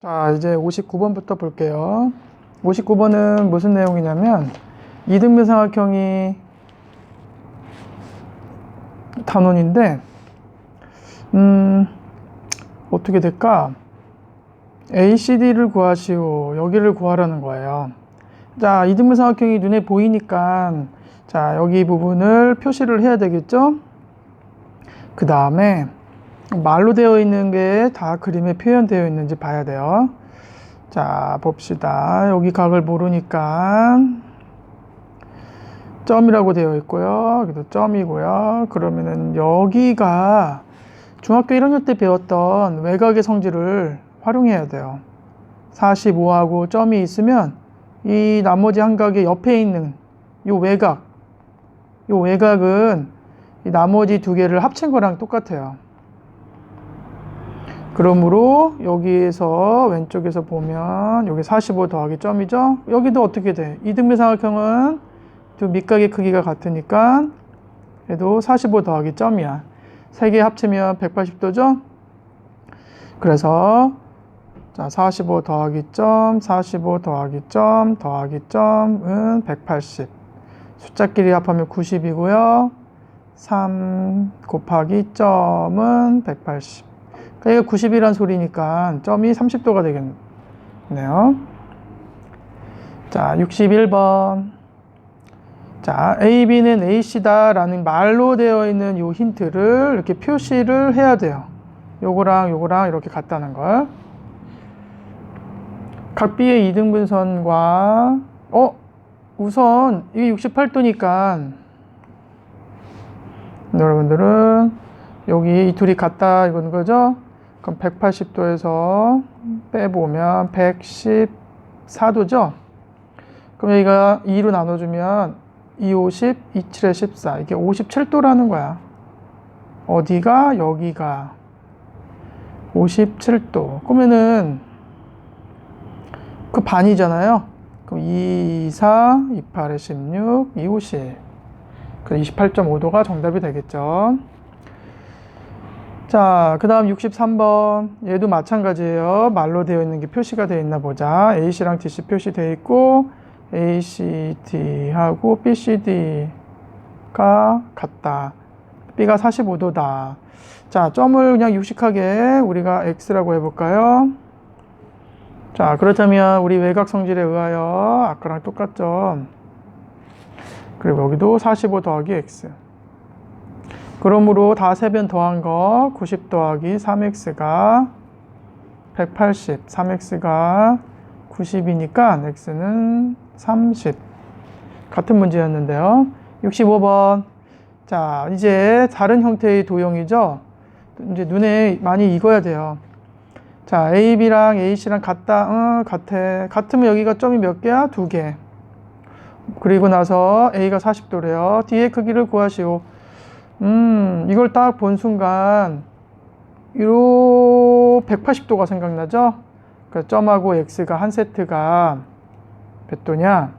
자, 이제 59번부터 볼게요. 59번은 무슨 내용이냐면, 이등변 삼각형이 단원인데, 음, 어떻게 될까? ACD를 구하시오. 여기를 구하라는 거예요. 자, 이등변 삼각형이 눈에 보이니까, 자, 여기 부분을 표시를 해야 되겠죠? 그 다음에, 말로 되어 있는 게 다 그림에 표현되어 있는지 봐야 돼요. 자, 봅시다. 여기 각을 모르니까 점이라고 되어 있고요. 여기도 점이고요. 그러면은 여기가 중학교 1학년 때 배웠던 외곽의 성질을 활용해야 돼요. 45하고 점이 있으면 이 나머지 한 각의 옆에 있는 이 외곽, 이 외곽은 이 나머지 두 개를 합친 거랑 똑같아요. 그러므로 여기에서 왼쪽에서 보면 여기 45 더하기 점이죠. 여기도 어떻게 돼? 이등변 삼각형은 두 밑각의 크기가 같으니까 얘도 45 더하기 점이야. 세 개 합치면 180도죠. 그래서 자, 45 더하기 점, 45 더하기 점, 더하기 점은 180. 숫자끼리 합하면 90이고요. 3 곱하기 점은 180. 그러니까 90이란 소리니까 점이 30도가 되겠네요. 자, 61번. 자, AB는 AC다 라는 말로 되어 있는 요 힌트를 이렇게 표시를 해야 돼요. 요거랑 요거랑 이렇게 같다는 걸. 각 B의 이등분선과, 어, 우선 이게 68도니까 여러분들은 여기 이 둘이 같다 이건 거죠? 그럼 180도에서 빼보면 114도죠? 그럼 여기가 2로 나눠주면 2, 50, 2, 7에 14 이게 57도라는 거야. 어디가? 여기가. 57도. 그러면은 그 반이잖아요. 그럼 2, 2, 4, 2, 8에 16, 2, 50 그럼 28.5도가 정답이 되겠죠 자, 그 다음 63번. 얘도 마찬가지예요. 말로 되어 있는 게 표시가 되어 있나 보자. AC랑 DC 표시되어 있고, ACD하고 BCD가 같다. B가 45도다. 자, 점을 그냥 육식하게 우리가 X라고 해볼까요? 자, 그렇다면 우리 외곽 성질에 의하여 아까랑 똑같죠? 그리고 여기도 45 더하기 X. 그러므로 다 세 변 더한 거 90 더하기 3x가 180, 3x가 90이니까 x는 30. 같은 문제였는데요. 65번. 자, 이제 다른 형태의 도형이죠. 이제 눈에 많이 익어야 돼요. 자, AB랑 AC랑 같다. 어, 같아. 같으면 여기가 점이 몇 개야? 두 개. 그리고 나서 A가 40도래요. D의 크기를 구하시오. 음, 이걸 딱 본 순간, 요 180도가 생각나죠? 그 점하고 x가 한 세트가 몇 도냐?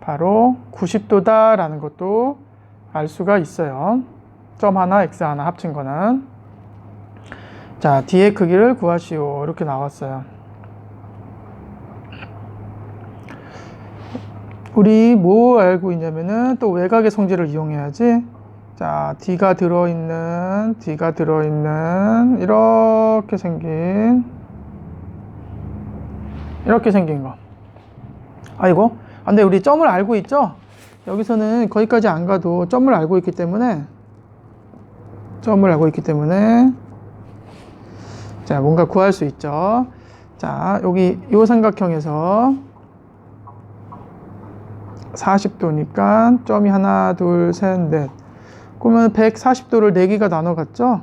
바로 90도다라는 것도 알 수가 있어요. 점 하나, x 하나 합친 거는. 자, D의 크기를 구하시오. 이렇게 나왔어요. 우리 뭐 알고 있냐면은 또 외곽의 성질을 이용해야지. 자, D가 들어있는, D가 들어있는, 이렇게 생긴, 이렇게 생긴 거. 아이고. 아, 근데 우리 점을 알고 있죠? 여기서는 거기까지 안 가도 점을 알고 있기 때문에, 점을 알고 있기 때문에, 자, 뭔가 구할 수 있죠. 자, 여기 이 삼각형에서 40도니까 점이 하나, 둘, 셋, 넷. 그러면 140도를 4개가 나눠 갔죠?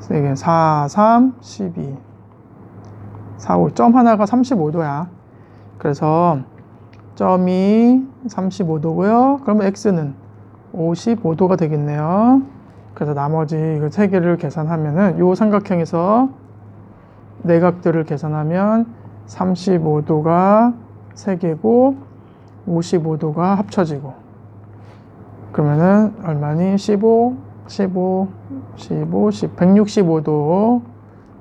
3개, 4, 3, 12. 4, 5. 점 하나가 35도야. 그래서 점이 35도고요. 그러면 x는 55도가 되겠네요. 그래서 나머지 이거 3개를 계산하면은 요 삼각형에서 내각들을 계산하면 35도가 3개고 55도가 합쳐지고 그러면은 얼마니? 15, 15, 15, 10, 165도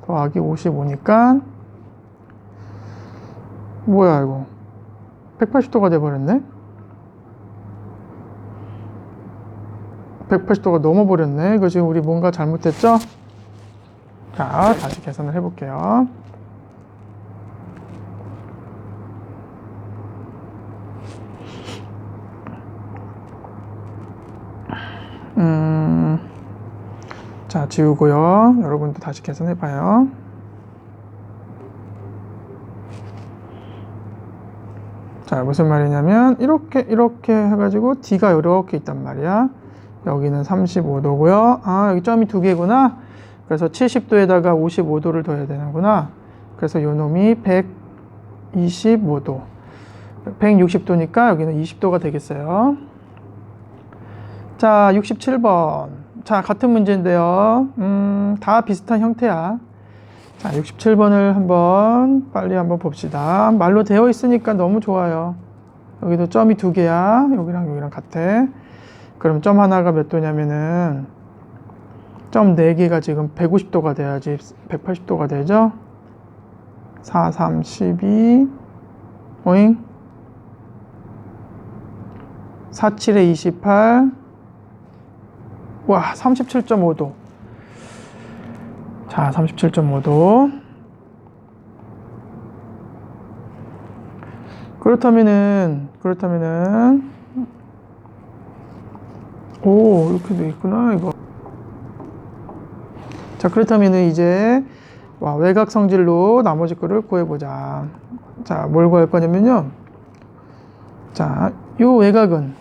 더하기 55니까 뭐야 이거 180도가 돼버렸네 180도가 넘어버렸네 이거 지금 우리 뭔가 잘못했죠? 자 다시 계산을 해볼게요 자 지우고요. 여러분도 다시 계산해 봐요. 자 무슨 말이냐면 이렇게 이렇게 해 가지고 D가 이렇게 있단 말이야. 여기는 35도고요. 아 여기 점이 두 개구나. 그래서 70도에다가 55도를 더해야 되는구나. 그래서 요 놈이 125도. 160도니까 여기는 20도가 되겠어요. 자 67번 자 같은 문제인데요. 음, 다 비슷한 형태야. 자 67번을 한번 빨리 한번 봅시다. 말로 되어 있으니까 너무 좋아요. 여기도 점이 두 개야. 여기랑 여기랑 같아. 그럼 점 하나가 몇 도냐면은 점 4개가 지금 150도가 돼야지 180도가 되죠? 4, 3, 12 오잉? 4, 7에 28 와 37.5도. 자 37.5도. 그렇다면은 그렇다면은 오 이렇게 돼 있구나 이거. 자 그렇다면은 이제 와, 외곽 성질로 나머지 거를 구해보자. 자 뭘 구할 거냐면요. 자 요 외곽은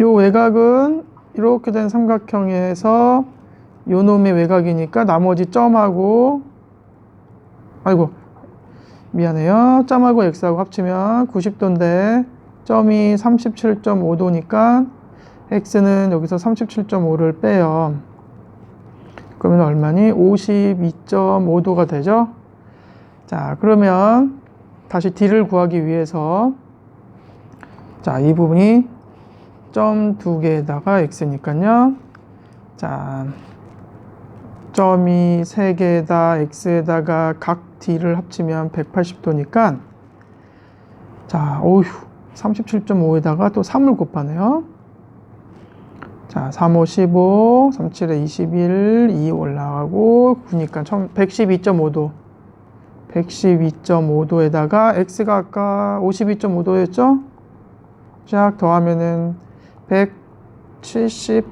요 외곽은 이렇게 된 삼각형에서 요 놈의 외곽이니까 나머지 점하고 아이고 미안해요. 점하고 x하고 합치면 90도인데 점이 37.5도니까 x는 여기서 37.5를 빼요. 그러면 얼마니? 52.5도가 되죠? 자 그러면 다시 d를 구하기 위해서 자 이 부분이 점 두 개에다가 x니까요. 자, 점이 세 개에다 x에다가 각 d를 합치면 180도니까 자, 오휴, 37.5에다가 또 3을 곱하네요. 자, 3, 5, 15, 3, 7에 21, 2 올라가고 9니까 112.5도. 112.5도에다가 x가 아까 52.5도였죠? 쫙 더하면은 170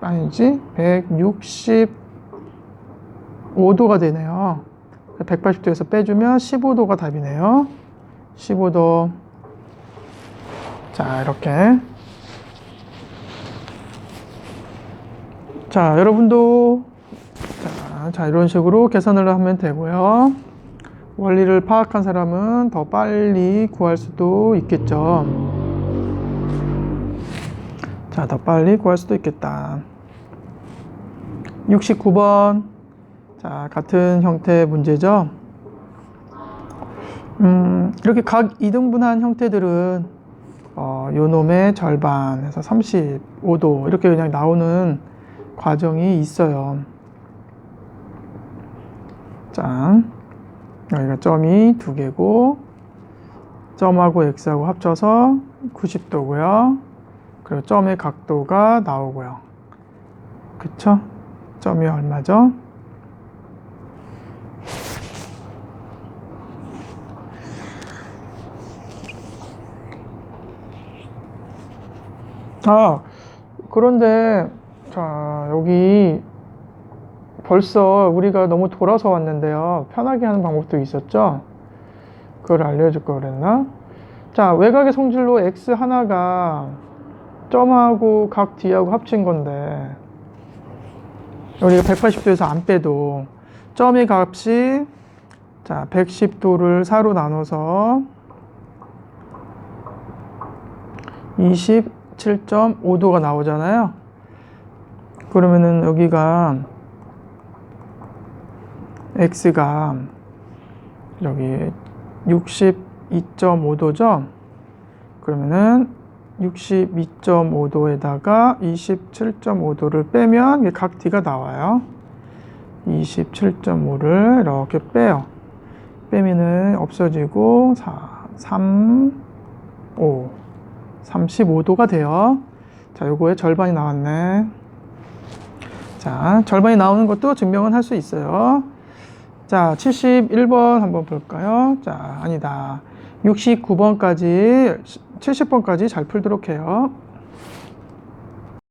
아니지? 165도가 되네요. 180도에서 빼주면 15도가 답이네요. 15도. 자 이렇게. 자 여러분도 자, 자 이런 식으로 계산을 하면 되고요. 원리를 파악한 사람은 더 빨리 구할 수도 있겠죠 자, 더 빨리 구할 수도 있겠다. 69번. 자, 같은 형태의 문제죠. 음, 이렇게 각 이등분한 형태들은 어, 요 놈의 절반에서 35도 이렇게 그냥 나오는 과정이 있어요. 자, 여기가 점이 두 개고 점하고 x하고 합쳐서 90도고요. 그리고 점의 각도가 나오고요. 그쵸? 점이 얼마죠? 아, 그런데, 자, 여기 벌써 우리가 너무 돌아서 왔는데요. 편하게 하는 방법도 있었죠? 그걸 알려줄 걸 그랬나? 자, 외곽의 성질로 x 하나가 점하고 각 D하고 합친 건데 우리가 180도에서 안 빼도 점의 값이 자 110도를 4로 나눠서 27.5도가 나오잖아요. 그러면은 여기가 x가 여기 62.5도죠? 그러면은 62.5도에다가 27.5도를 빼면 각 D가 나와요. 27.5를 이렇게 빼요. 빼면은 없어지고 4, 3, 5, 35도가 돼요. 자, 요거의 절반이 나왔네. 자, 절반이 나오는 것도 증명은 할 수 있어요. 자, 71번 한번 볼까요? 자, 아니다. 69번까지, 70번까지 잘 풀도록 해요.